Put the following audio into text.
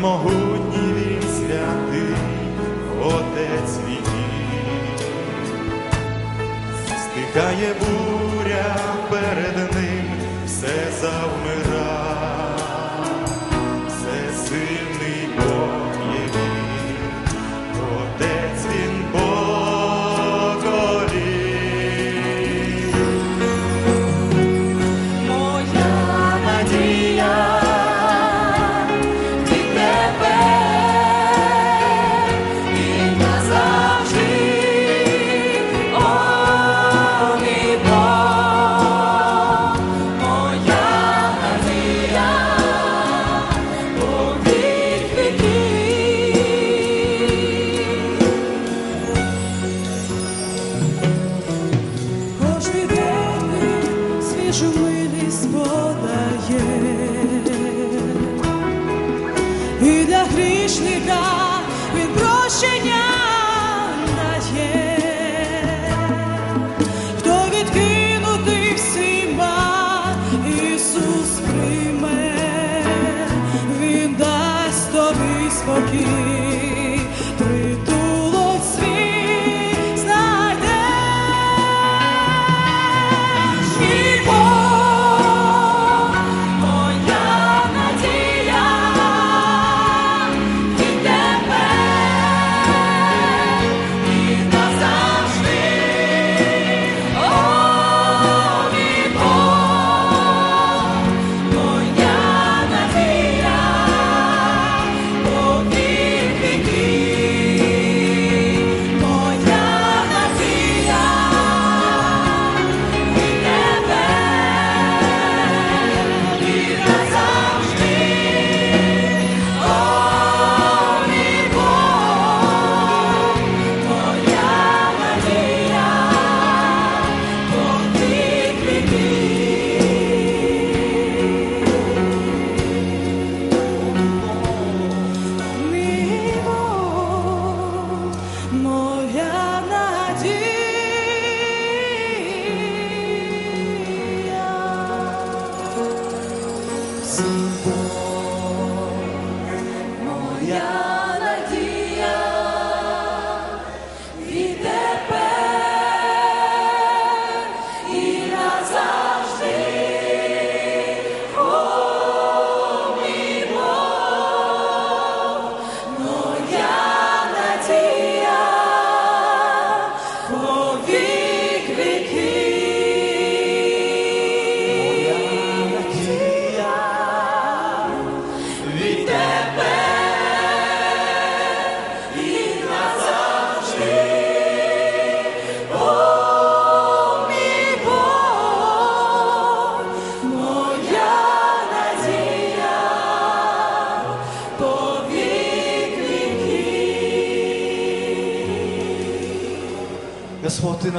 могутній він святий, отець віків, стихає буря перед ним все завмирає. see. słoty na